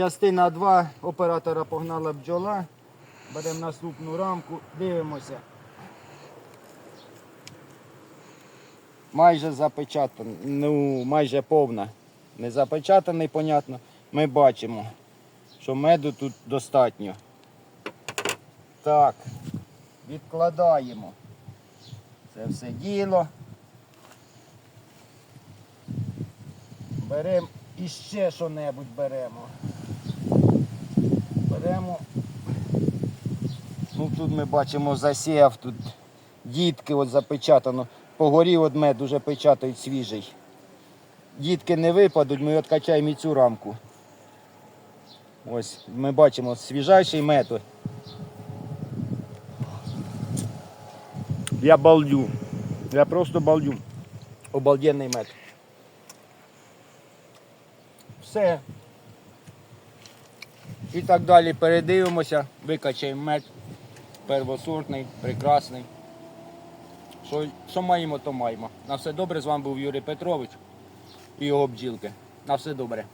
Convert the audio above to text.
Частина 2 оператора погнала бджола. Беремо наступну рамку, дивимося. Майже запечатана, ну майже повна. Не запечатаний, понятно. Ми бачимо, що меду тут достатньо. Так, відкладаємо це все діло. Беремо іще що-небудь беремо. Беремо. Ну тут ми бачимо засіяв, тут дітки от запечатано. Погорів от мед уже печатають свіжий. Дітки не випадуть, ми відкачаємо і цю рамку. Ось ми бачимо свіжайший мед. Я балдю. Я просто балдю. Обалденний мед. Все. І так далі передивимося, викачаємо мед. Первосортний, прекрасний. Що, що маємо, то маємо. На все добре. З вами був Юрій Петрович і його бджілки. На все добре.